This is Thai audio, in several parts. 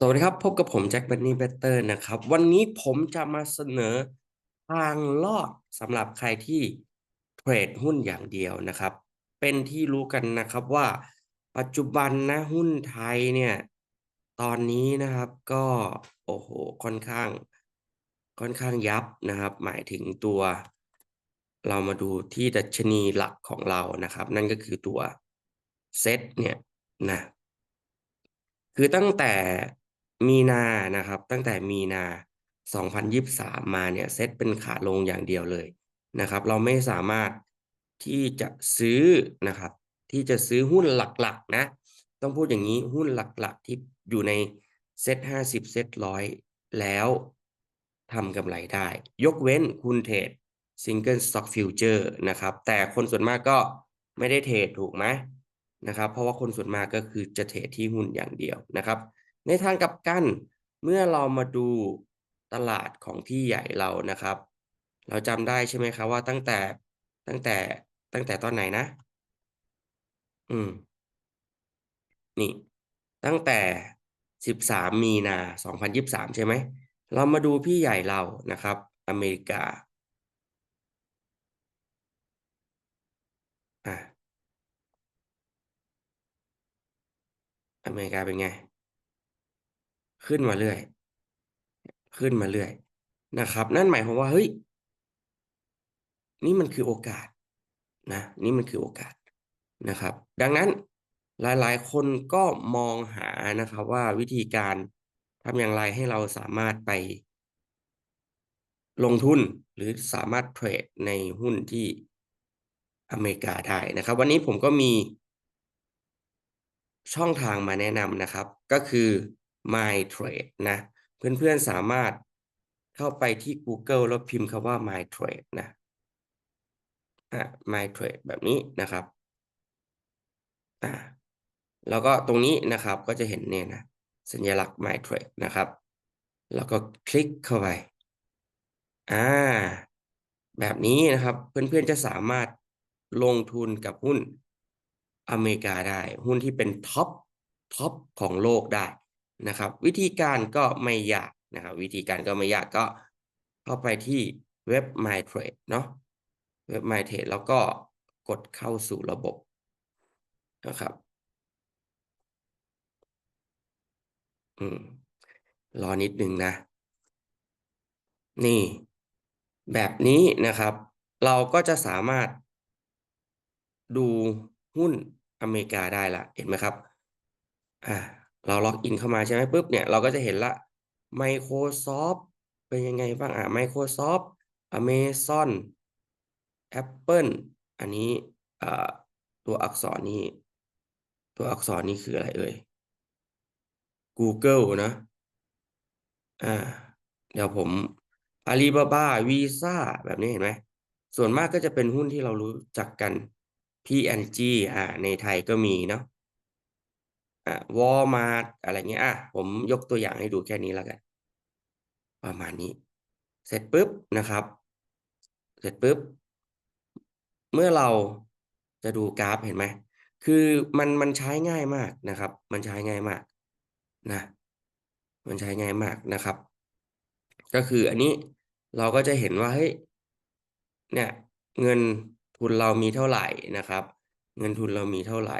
สวัสดีครับ พบกับผมแจ็คเบนนี่เบเตอร์นะครับ วันนี้ผมจะมาเสนอทางลอดสำหรับใครที่เทรดหุ้นอย่างเดียวนะครับ เป็นที่รู้กันนะครับว่าปัจจุบันนะหุ้นไทยเนี่ย ตอนนี้นะครับก็โอ้โหค่อนข้าง ค่อนข้างยับนะครับ หมายถึงตัว เรามาดูที่ดัชนีหลักของเรานะครับ นั่นก็คือตัวเซตเนี่ยนะคือตั้งแต่ มีนานะครับ ตั้งแต่มีนา 2023 มาเนี่ยเซตเป็นขาลงอย่างเดียวเลยนะครับ เราไม่สามารถที่จะซื้อนะครับ ที่จะซื้อหุ้นหลักๆนะ ต้องพูดอย่างนี้หุ้นหลักๆที่อยู่ในเซต50เซตร้อยแล้วทำกำไรได้ ยกเว้นคุณเทรด Single Stock Future นะครับ แต่คนส่วนมากก็ไม่ได้เทรดถูกไหมนะครับ เพราะว่าคนส่วนมากก็คือจะเทรดที่หุ้นอย่างเดียวนะครับ ในทางกลับกัน เมื่อเรามาดูตลาดของพี่ใหญ่เรานะครับ เราจำได้ใช่ไหมครับว่าตั้งแต่ตั้งแต่ตั้งแต่ตอนไหนนะ อืม นี่ ตั้งแต่13มีนา2023ใช่ไหม เรามาดูพี่ใหญ่เรานะครับ อเมริกา อะอเมริกาเป็นไง ขึ้นมาเรื่อย ขึ้นมาเรื่อยนะครับ นั่นหมายความว่าเฮ้ย นี่มันคือโอกาสนะ นี่มันคือโอกาสนะครับ ดังนั้นหลายๆ คนก็มองหานะครับว่าวิธีการทำอย่างไรให้เราสามารถไป ลงทุนหรือสามารถเทรดในหุ้นที่อเมริกาได้นะครับ วันนี้ผมก็มีช่องทางมาแนะนำนะครับ ก็คือ My Trade นะ เพื่อนๆสามารถเข้าไปที่ Google แล้วพิมพ์คำว่า My Trade นะอะ My Trade แบบนี้นะครับอ่าแล้วก็ตรงนี้นะครับก็จะเห็นเนี่ยนะสัญลักษณ์ My Trade นะครับ แล้วก็คลิกเข้าไปอ่าแบบนี้นะครับเพื่อนๆจะสามารถลงทุนกับหุ้นอเมริกาได้ หุ้นที่เป็นท็อปท็อปของโลกได้ นะครับ วิธีการก็ไม่ยากนะครับ วิธีการก็ไม่ยากก็เข้าไปที่เว็บ My Trade เนาะเว็บ My Trade แล้วก็กดเข้าสู่ระบบนะครับ อืม รอนิดนึงนะ นี่ แบบนี้นะครับ เราก็จะสามารถดูหุ้นอเมริกาได้ละเห็นไหมครับ อ่า เราล็อกอินเข้ามาใช่ไหมปุ๊บเนี่ยเราก็จะเห็นละ Microsoft เป็นยังไงบ้างอ่า Microsoft Amazon Apple อันนี้ตัวอักษรนี้ตัวอักษรนี้คืออะไรเอ่ย Google นะอ่าเดี๋ยวผม Alibaba Visa แบบนี้เห็นไหมส่วนมากก็จะเป็นหุ้นที่เรารู้จักกัน P&G อ่าในไทยก็มีเนาะ อ่า Walmart อะไรเงี้ยอะผมยกตัวอย่างให้ดูแค่นี้แล้วกันประมาณนี้ เสร็จปุ๊บนะครับ เสร็จปุ๊บ เมื่อเราจะดูกราฟเห็นไหมคือมันมันใช้ง่ายมากนะครับ มันใช้ง่ายมากนะ มันใช้ง่ายมากนะครับ ก็คืออันนี้เราก็จะเห็นว่าเฮ้ยเนี่ย เงินทุนเรามีเท่าไหร่นะครับ เงินทุนเรามีเท่าไหร่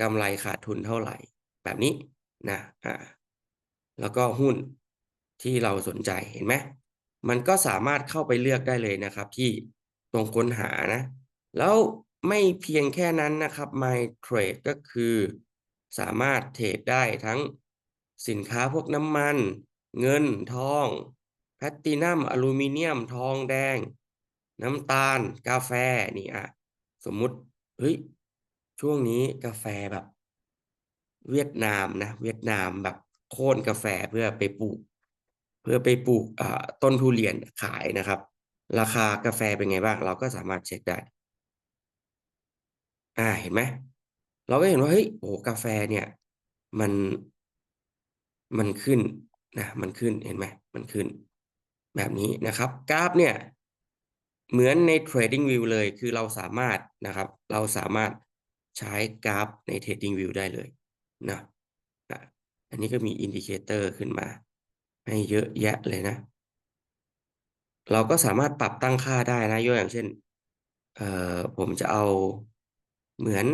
กำไรขาดทุนเท่าไหร่ แบบนี้นะอ่าแล้วก็หุ้นที่เราสนใจเห็นไหมมันก็สามารถเข้าไปเลือกได้เลยนะครับ ที่ตรงค้นหานะ แล้วไม่เพียงแค่นั้นนะครับ My Trade ก็คือ สามารถเทรดได้ทั้งสินค้าพวกน้ำมัน เงินทองแพลตตินัมอลูมิเนียม ทองแดง น้ำตาล กาแฟนี่อะ สมมุติเฮ้ย ช่วงนี้กาแฟแบบ เวียดนามนะ เวียดนามแบบโค่นกาแฟเพื่อไปปลูก เพื่อไปปลูกอ่าต้นทุเรียนขายนะครับ ราคากาแฟเป็นไงบ้าง เราก็สามารถเช็คได้ อ่าเห็นไหมเราก็เห็นว่าเฮ้ยโอ้กาแฟเนี่ยมันมันขึ้นนะมันขึ้นเห็นไหมมันขึ้น แบบนี้นะครับ กราฟเนี่ยเหมือนใน Trading View เลยคือเราสามารถนะครับ เราสามารถ ใช้กราฟใน Trading View ได้เลยนะอันนี้ก็มีอินดิเคเตอร์ขึ้นมา ให้เยอะแยะเลยนะ เราก็สามารถปรับตั้งค่าได้นะยกอย่างเช่นเอ่อผมจะเอาเหมือน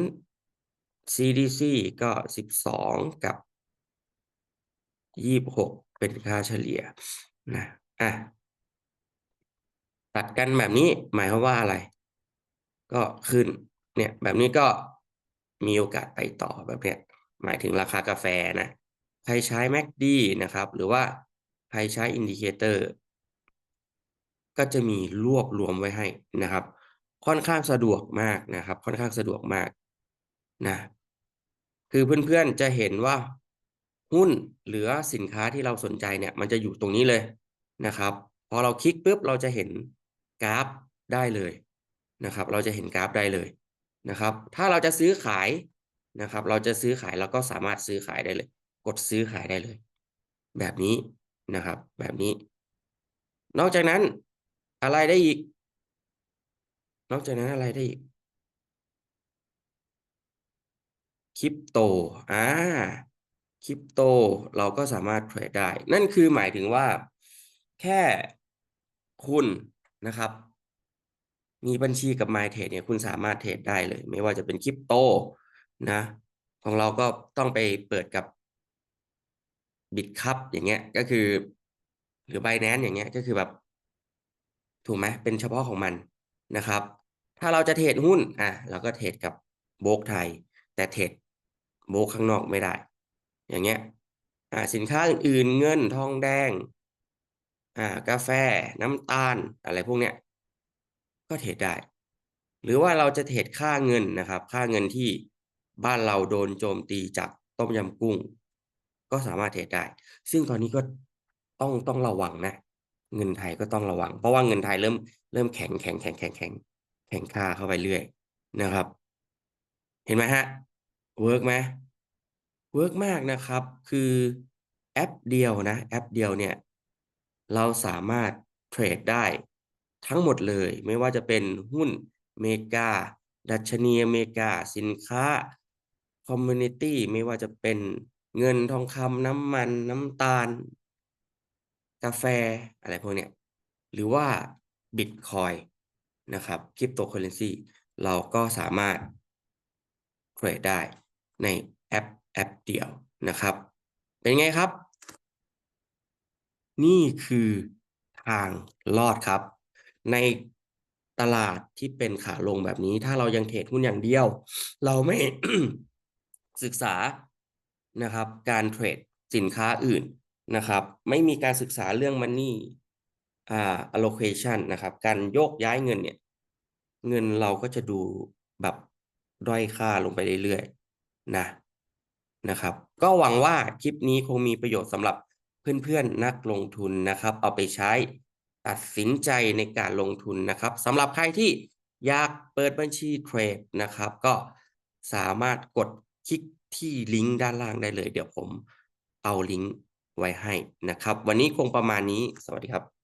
CDC ก็สิบสองกับยี่บหกเป็นค่าเฉลี่ยนะอะตัดกันแบบนี้หมายความว่าอะไร ก็ขึ้นเนี่ยแบบนี้ก็ มีโอกาสไปต่อแบบเนี้ยหมายถึงราคากาแฟนะใครใช้ MACD นะครับ หรือว่าใครใช้อินดิเคเตอร์ก็จะมีรวบรวมไว้ให้นะครับ ค่อนข้างสะดวกมากนะครับ ค่อนข้างสะดวกมากนะคือเพื่อนๆจะเห็นว่าหุ้นหรือสินค้าที่เราสนใจเนี่ยมันจะอยู่ตรงนี้เลยนะครับพอเราคลิกปุ๊บเราจะเห็นกราฟได้เลยนะครับ เราจะเห็นกราฟได้เลย นะครับ ถ้าเราจะซื้อขายนะครับ เราจะซื้อขายเราก็สามารถซื้อขายได้เลย กดซื้อขายได้เลย แบบนี้นะครับ แบบนี้ นอกจากนั้นอะไรได้อีก นอกจากนั้นอะไรได้อีกคริปโตอ่าคริปโตเราก็สามารถเทรดได้ นั่นคือหมายถึงว่าแค่คุณนะครับ มีบัญชีกับ MyTrade เนี่ยคุณสามารถเทรดได้เลย ไม่ว่าจะเป็นคริปโตนะ ของเราก็ต้องไปเปิดกับ บิตคัพอย่างเงี้ยก็คือ หรือ Binance อย่างเงี้ยก็คือแบบ ถูกไหมเป็นเฉพาะของมันนะครับ ถ้าเราจะเทรดหุ้นอะเราก็เทรดกับโบกไทย แต่เทรดโบกข้างนอกไม่ได้ อย่างเงี้ยอ่าสินค้าอื่นๆเงินทองแดงอ่ากาแฟน้ำตาลอะไรพวกเนี้ย ก็เทรดได้ หรือว่าเราจะเทรดค่าเงินนะครับ ค่าเงินที่บ้านเราโดนโจมตีจากต้มยำกุ้ง ก็สามารถเทรดได้ ซึ่งตอนนี้ก็ต้องต้องระวังนะ เงินไทยก็ต้องระวัง เพราะว่าเงินไทยเริ่มเริ่มแข็งแข็งแข็งแข็งแข็งแข็งค่าเข้าไปเรื่อยนะครับ เห็นไหมฮะเวิร์กไหมเวิร์กมากนะครับ คือแอปเดียวนะ แอปเดียวเนี่ย เราสามารถเทรดได้ ทั้งหมดเลย ไม่ว่าจะเป็นหุ้นเมกา ดัชนีอเมริกา สินค้า คอมมูนิตี้ ไม่ว่าจะเป็นเงินทองคำน้ำมันน้ำตาล กาแฟอะไรพวกเนี้ย หรือว่าบิตคอยนะครับคริปโตเคอเรนซีเราก็สามารถเทรดได้ในแอปแอปเดียวนะครับ เป็นไงครับ นี่คือทางรอดครับ ในตลาดที่เป็นขาลงแบบนี้ ถ้าเรายังเทรดหุ้นอย่างเดียว เราไม่ศึกษานะครับ การเทรดสินค้าอื่นนะครับ ไม่มีการศึกษาเรื่อง money อ่า allocation นะครับ การโยกย้ายเงินเนี่ย เงินเราก็จะดูแบบด้อยค่าลงไปเรื่อยๆนะนะครับ ก็หวังว่าคลิปนี้คงมีประโยชน์สำหรับเพื่อนๆนักลงทุนนะครับ เอาไปใช้ ตัดสินใจในการลงทุนนะครับสำหรับใครที่อยากเปิดบัญชีเทรดนะครับ ก็สามารถกดคลิกที่ลิงก์ด้านล่างได้เลย เดี๋ยวผมเอาลิงก์ไว้ให้นะครับ วันนี้คงประมาณนี้สวัสดีครับ